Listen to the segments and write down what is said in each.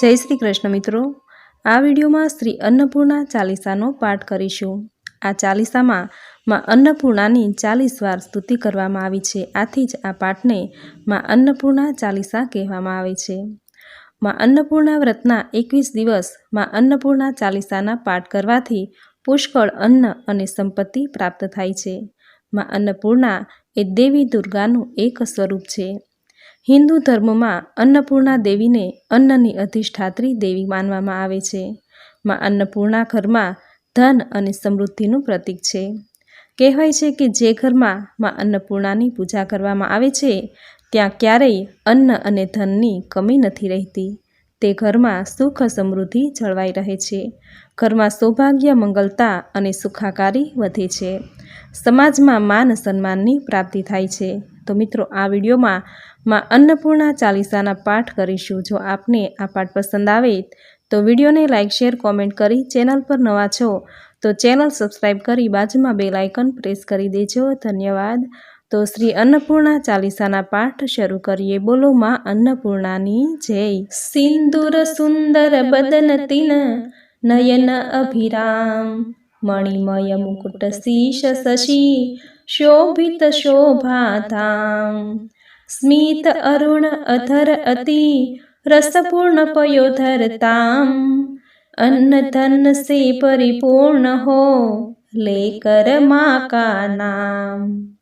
જય શ્રી કૃષ્ણ મિત્રો. આ વિડીયોમાં શ્રી અન્નપૂર્ણા ચાલીસાનો પાઠ કરીશું. આ ચાલીસામાં માં અન્નપૂર્ણાની ચાલીસ વાર સ્તુતિ કરવામાં આવી છે. આથી જ આ પાઠને માં અન્નપૂર્ણા ચાલીસા કહેવામાં આવે છે. માં અન્નપૂર્ણા વ્રતના એકવીસ દિવસમાં અન્નપૂર્ણા ચાલીસાના પાઠ કરવાથી પુષ્કળ અન્ન અને સંપત્તિ પ્રાપ્ત થાય છે. માં અન્નપૂર્ણા એ દેવી દુર્ગાનું એક સ્વરૂપ છે. હિન્દુ ધર્મમાં અન્નપૂર્ણા દેવીને અન્નની અધિષ્ઠાત્રી દેવી માનવામાં આવે છે. માં અન્નપૂર્ણા ઘરમાં ધન અને સમૃદ્ધિનું પ્રતીક છે. કહેવાય છે કે જે ઘરમાં માં અન્નપૂર્ણાની પૂજા કરવામાં આવે છે, ત્યાં ક્યારેય અન્ન અને ધનની કમી નથી રહેતી. તે ઘરમાં સુખ સમૃદ્ધિ જળવાઈ રહે છે. ઘરમાં સૌભાગ્ય મંગલતા અને સુખાકારી વધે છે. સમાજમાં માન સન્માનની પ્રાપ્તિ થાય છે. તો મિત્રો, આ વિડીયોમાં માં અન્નપૂર્ણા ચાલીસાના પાઠ કરીશું. જો આપને આ પાઠ પસંદ આવે તો વિડીયોને લાઇક શેર, કોમેન્ટ કરી ચેનલ પર નવા છો તો ચેનલ સબસ્ક્રાઈબ કરી બાજુમાં બે લાઇકન પ્રેસ કરી દેજો. ધન્યવાદ. તો શ્રી અન્નપૂર્ણા ચાલીસાના પાઠ શરૂ કરીએ. બોલો, માં અન્નપૂર્ણાની જય. સિંદુર સુંદર બદન તિન, નયન અભિરામ. मणिमयं कुटशीशी शोभितशोभातां स्मित अरुण अधर अति रसपूर्णपयोधरताम्। परिपूर्ण हो लेकर माकानाम्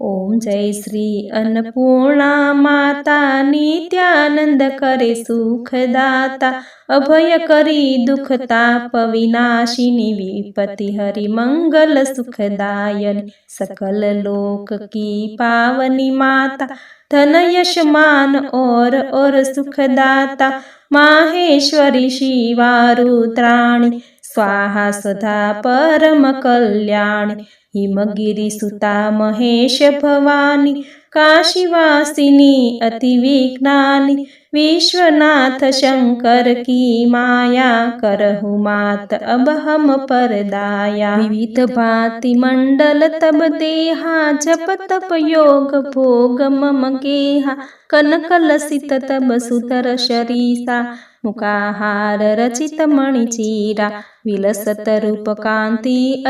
ॐ जय श्री अन्नपूर्णा माता नित्यानन्द करे सुखदाता अभय करि दुखता पविनाशिनि विपति हरि मङ्गल सुखदायनि सकल लोक की पावनि माता धनयशमान और और सुखदाता माहेश्वरि शिवारुत्राणि स्वाहा सदा परम कल्याणि कल्याणी हिमगिरी सुता महेश भवानी काशीवासिनी अति विज्ञानी विश्वनाथ शंकर की माया करहु मात अब हम परदाया विविध भांति मंडल तब देहा जप तप योग भोग मम गेहा कनकलसित तब सुतर शरीसा मुकाहार रचित मणिचीरा विलसत रूप कांति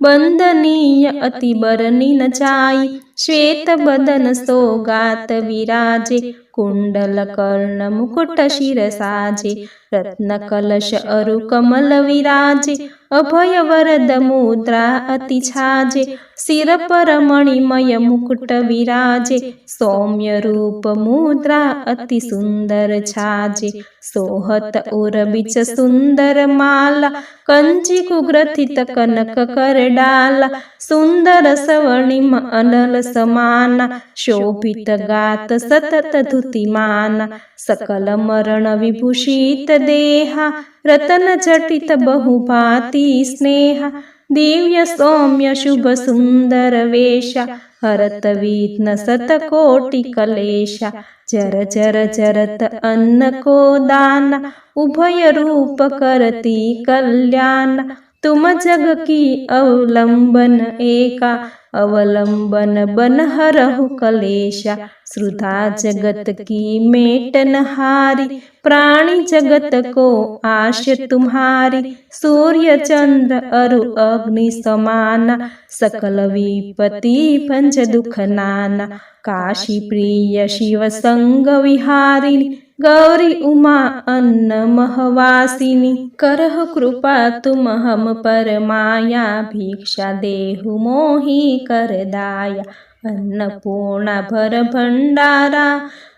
બંદનીય અતિબરની નચાઈ. શ્વેત બદન સોગાત વિરાજે કુંડલ કર્ણ મુકુટ શિર સાજે રત્ન કલશ અરુ કમલ વિરાજે અભય વરદ મુદ્રા અતિ છાજે શિર પર મણિમય મુકુટ વિરાજે સૌમ્ય રૂપ મુદ્રા અતિ સુંદર છાજે સોહત ઉરબીચ સુંદર માલા કંચી કુગ્રથિત કનક કરડાલા સુંદર સવર્ણિમ અનલ समान शोभित गात सतत धुतिमान सकल मरण विभूषित देहा रतन झटित बहुभाति स्नेहा दिव्य सौम्य शुभ सुन्दरवेश हरत वित्न सतकोटि कलेशा जर जर जरत अन्न को दान उभय रूप करति कल्याण तुम जग की अवलंबन एका अवलंबन बन हरहु कलेशा। श्रुता जगत की मेटन हारी प्राणी जगत को आश तुम्हारी। सूर्य चंद्र अरु अग्नि समाना सकल विपति पंच दुख नाना। काशी प्रिय शिव संग विहारिणी गौरी उमा अन्न महवासिनी कर कृपा तुमहम परमाया भिक्षा देहु मोहि करदाया अन्नपूर्णा भरभण्डारा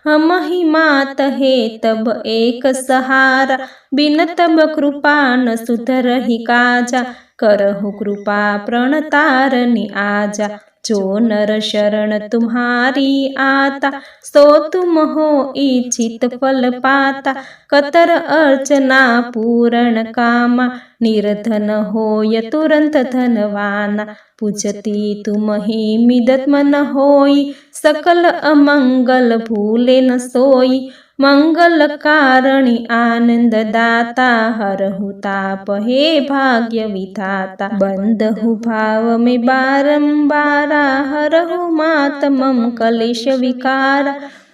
हमहि मात हे तब एक सहारा। बिन तब कृपा न सुधरहि काजा करहु कृपा प्रणतारनि आजा। जो नर शरण तुम्हारी आता सो तुम हो इच्छित फल पाता कतर अर्चना पूरण कामा निर्धन होय तुरंत धनवाना पूजती तुम ही मिदत मन होई सकल अमंगल भूले न सोई મંગલકારણી આનંદદાતા હર હુતાપ હે ભાગ્ય વિધાતા, બંધ હું ભાવ મે બારંબારા હર હું માત મમ કલેશ વિકાર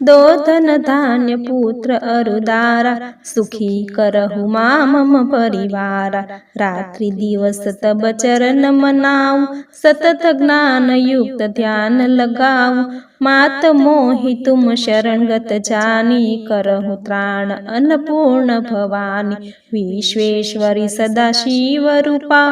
દો ધન ધાન્ય પુત્ર અરુદારા સુખી કરહુ મા મમ પરિવારા રાત્રિ દિવસ તબ ચરણ મનાવું સતત જ્ઞાન યુક્ત ધ્યાન લગાવું માત મોહિ તુમ શરણગત જાની કરહુ ત્રાણ અન્નપૂર્ણ ભવાની વિશ્વેશ્વરી સદા રૂપા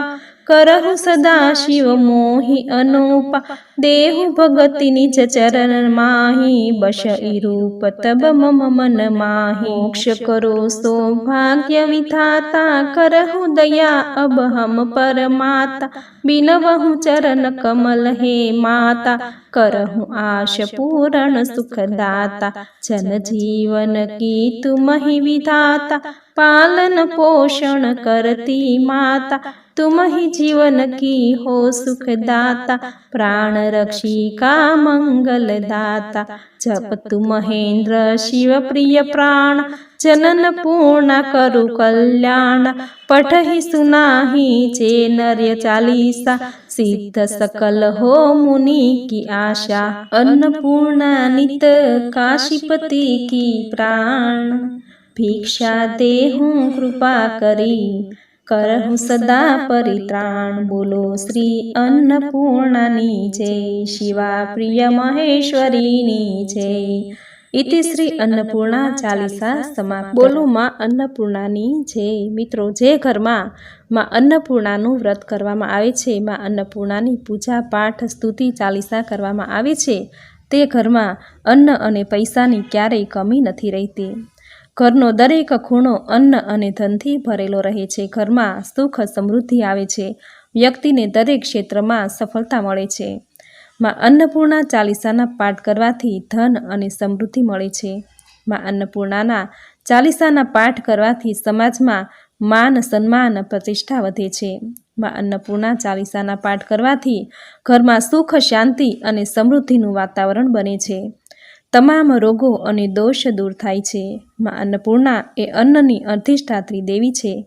કરહુ સદા શિવ મોહી અનુપા દેહુ ભગતિ નિજ ચરણ માહી બસ રૂપ તબ મમ મન માહી મોક્ષ કરો સૌભાગ્ય વિધાતા કરહુ દયા અબ હમ પરમાતા બિનવહુ ચરણ કમલ હે માતા કરહુ આશ પૂરણ સુખદાતા જન જીવન કી તુમહી વિધાતા પાલન પોષણ કરતી માતા तुम ही जीवन की हो सुखदाता प्राण रक्षिका मंगल दाता जप तु महेंद्र शिव प्रिय प्राण जनन पूर्ण करु कल्याण पठहि सुनाहि चे नर्य चालीसा सिद्ध सकल हो मुनि की आशा अन्नपूर्णा नित काशीपति की प्राण भिक्षा देहूँ कृपा करी કરહુ સદા પરિત્રાણ. બોલો શ્રી અન્નપૂર્ણાની જય. શિવા પ્રિય મહેશ્વરીની જય. ઇતિ શ્રી અન્નપૂર્ણા ચાલીસા સમાપ્ત. બોલો માં અન્નપૂર્ણાની જય. મિત્રો, જે ઘરમાં માં અન્નપૂર્ણાનું વ્રત કરવામાં આવે છે, માં અન્નપૂર્ણાની પૂજા, પાઠ, સ્તુતિ, ચાલીસા કરવામાં આવે છે, તે ઘરમાં અન્ન અને પૈસાની ક્યારેય કમી નથી રહેતી. ઘરનો દરેક ખૂણો અન્ન અને ધનથી ભરેલો રહે છે. ઘરમાં સુખ સમૃદ્ધિ આવે છે. વ્યક્તિને દરેક ક્ષેત્રમાં સફળતા મળે છે. માં અન્નપૂર્ણા ચાલીસાના પાઠ કરવાથી ધન અને સમૃદ્ધિ મળે છે. માં અન્નપૂર્ણાના ચાલીસાના પાઠ કરવાથી સમાજમાં માન, સન્માન, પ્રતિષ્ઠા વધે છે. માં અન્નપૂર્ણા ચાલીસાના પાઠ કરવાથી ઘરમાં સુખ, શાંતિ અને સમૃદ્ધિનું વાતાવરણ બને છે. તમામ રોગો અને દોષ દૂર થાય છે. માં અન્નપૂર્ણા એ અન્નની અધિષ્ઠાત્રી દેવી છે.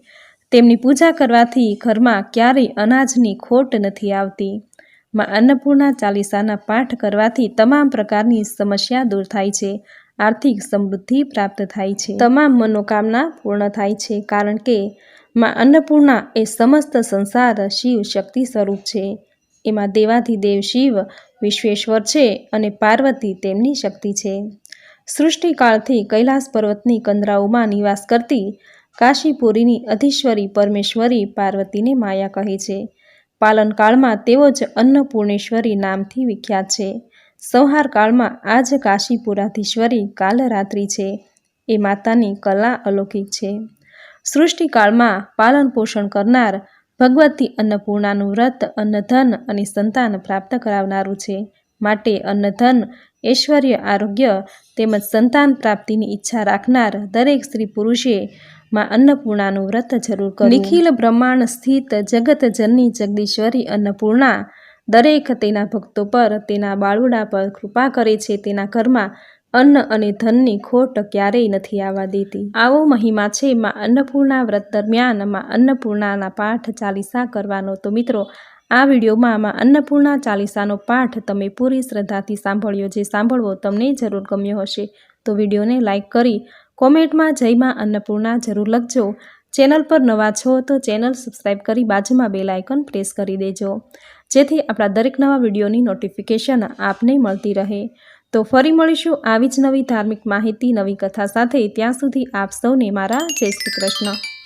તેમની પૂજા કરવાથી ઘરમાં ક્યારેય અનાજની ખોટ નથી આવતી. માં અન્નપૂર્ણા ચાલીસાના પાઠ કરવાથી તમામ પ્રકારની સમસ્યા દૂર થાય છે. આર્થિક સમૃદ્ધિ પ્રાપ્ત થાય છે. તમામ મનોકામના પૂર્ણ થાય છે કારણ કે માં અન્નપૂર્ણા એ સમસ્ત સંસાર શિવ શક્તિ સ્વરૂપ છે. એમાં દેવાધિદેવ શિવ વિશ્વેશ્વર છે અને પાર્વતી તેમની શક્તિ છે. સૃષ્ટિકાળથી કૈલાસ પર્વતની કંદરાઓમાં નિવાસ કરતી કાશીપુરીની અધીશ્વરી પરમેશ્વરી પાર્વતીને માયા કહે છે. પાલનકાળમાં તેઓ જ અન્નપૂર્ણેશ્વરી નામથી વિખ્યાત છે. સંહાર કાળમાં આ જ કાશીપુરાધીશ્વરી કાલરાત્રિ છે. એ માતાની કલા અલૌકિક છે. સૃષ્ટિકાળમાં પાલન પોષણ કરનાર ભગવતી અન્નપૂર્ણાનું વ્રત, અન્નધન અને સંતાન પ્રાપ્ત કરાવનારું છે. માટે અન્નધન, ઐશ્વર્ય, આરોગ્ય તેમજ સંતાન પ્રાપ્તિની ઈચ્છા રાખનાર દરેક સ્ત્રી પુરુષે માં અન્નપૂર્ણાનું વ્રત જરૂર કરવું. નિખિલ બ્રહ્માંડ સ્થિત જગત જનની જગદીશ્વરી અન્નપૂર્ણા દરેક તેના ભક્તો પર, તેના બાળુડા પર કૃપા કરે છે. તેના ઘરમાં અન્ન અને ધનની ખોટ ક્યારેય નથી આવવા દેતી. આવો મહિમા છે માં અન્નપૂર્ણા વ્રત દરમિયાનમાં અન્નપૂર્ણાના પાઠ ચાલીસા કરવાનો. તો મિત્રો, આ વિડીયોમાં માં અન્નપૂર્ણા ચાલીસાનો પાઠ તમે પૂરી શ્રદ્ધાથી સાંભળ્યો જે સાંભળવો તમને જરૂર ગમ્યો હશે. તો વિડીયોને લાઇક કરી, કોમેન્ટમાં જય માં અન્નપૂર્ણા જરૂર લખજો. ચેનલ પર નવા છો તો ચેનલ સબસ્ક્રાઈબ કરી બાજુમાં બેલ આઇકન પ્રેસ કરી દેજો. જેથી આપણા દરેક નવા વિડીયોની નોટિફિકેશન આપને મળતી રહે. તો ફરી મળીશું આવી જ નવી ધાર્મિક માહિતી, નવી કથા સાથે. ત્યાં સુધી આપ સૌને મારા જય શ્રી કૃષ્ણ.